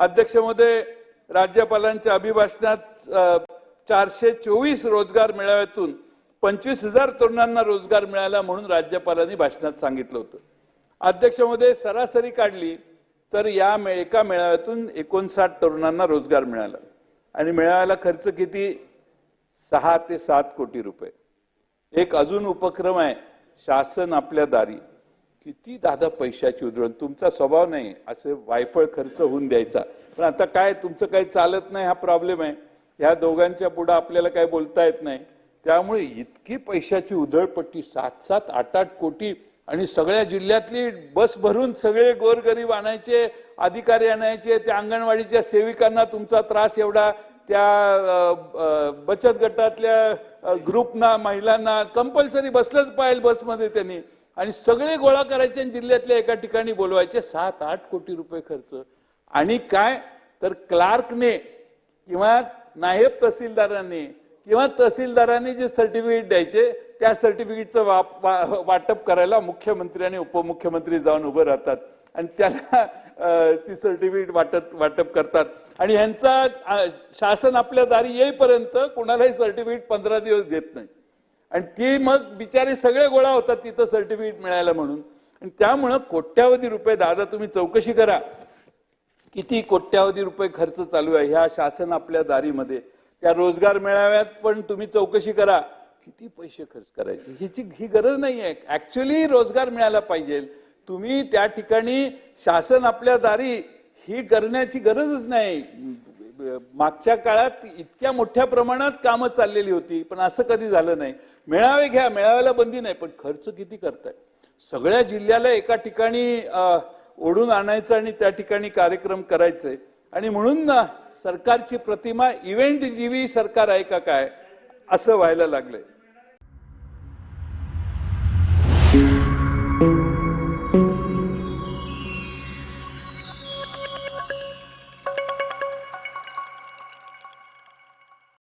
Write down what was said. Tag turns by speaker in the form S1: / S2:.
S1: अध्यक्षमध्ये राज्यपालांच्या अभिभाषणात चारशे चोवीस रोजगार मेळाव्यातून पंचवीस हजार तरुणांना रोजगार मिळाला म्हणून राज्यपालांनी भाषणात सांगितलं होतं. अध्यक्षमध्ये सरासरी काढली तर या मे- एका मेळाव्यातून एकोणसाठ तरुणांना रोजगार मिळाला. आणि मेळाव्याला खर्च किती? सहा ते सात कोटी रुपये. एक अजून उपक्रम आहे शासन आपल्या दारी. किती दादा पैशाची उधळण? तुमचा स्वभाव नाही. असे वायफळ खर्च होऊन द्यायचा. पण आता काय तुमचं काही चालत नाही हा प्रॉब्लेम आहे. ह्या दोघांच्या पुढं आपल्याला काही बोलता येत नाही. त्यामुळे इतकी पैशाची उधळपट्टी सात सात आठ आठ कोटी आणि सगळ्या जिल्ह्यातली बस भरून सगळे गोरगरीब आणायचे अधिकारी आणायचे त्या अंगणवाडीच्या सेविकांना तुमचा त्रास एवढा त्या बचत गटातल्या ग्रुपना महिलांना कंपल्सरी बसलंच पाहिजे बसमध्ये त्यांनी. आणि सगळे गोळा करायचे आणि जिल्ह्यातल्या एका ठिकाणी बोलवायचे सात आठ कोटी रुपये खर्च. आणि काय? तर क्लार्कने किंवा नायब तहसीलदाराने किंवा तहसीलदारांनी जे सर्टिफिकेट द्यायचे त्या सर्टिफिकेटचं वाप- वाटप करायला मुख्यमंत्री आणि उपमुख्यमंत्री जाऊन उभं राहतात. आणि त्याला ती सर्टिफिकेट वाटत वाटप करतात. आणि ह्यांचा शासन आपल्या दारी येईपर्यंत कोणालाही सर्टिफिकेट पंधरा दिवस देत नाही. आणि ती मग बिचारे सगळे गोळा होतात तिथं सर्टिफिकेट मिळायला म्हणून. आणि त्यामुळं कोट्यावधी रुपये दादा तुम्ही चौकशी करा. किती कोट्यावधी रुपये खर्च चालू आहे? ह्या शासन आपल्या दारीमध्ये. त्या रोजगार मेळाव्यात पण तुम्ही चौकशी करा. किती पैसे खर्च करायचे? हिची ही गरज नाही आहे ऍक्च्युली रोजगार मिळाला पाहिजे. तुम्ही त्या ठिकाणी शासन आपल्या दारी ही करण्याची गरजच नाही. मागच्या काळात इतक्या मोठ्या प्रमाणात कामं चाललेली होती पण असं कधी झालं नाही. मेळावे घ्या मेळाव्याला बंदी नाही पण खर्च किती करताय? सगळ्या जिल्ह्याला एका ठिकाणी ओढून आणायचं आणि त्या ठिकाणी कार्यक्रम करायचे. आणि म्हणून ना सरकारची प्रतिमा इव्हेंट जीवी सरकार आहे का काय असं व्हायला लागलंय.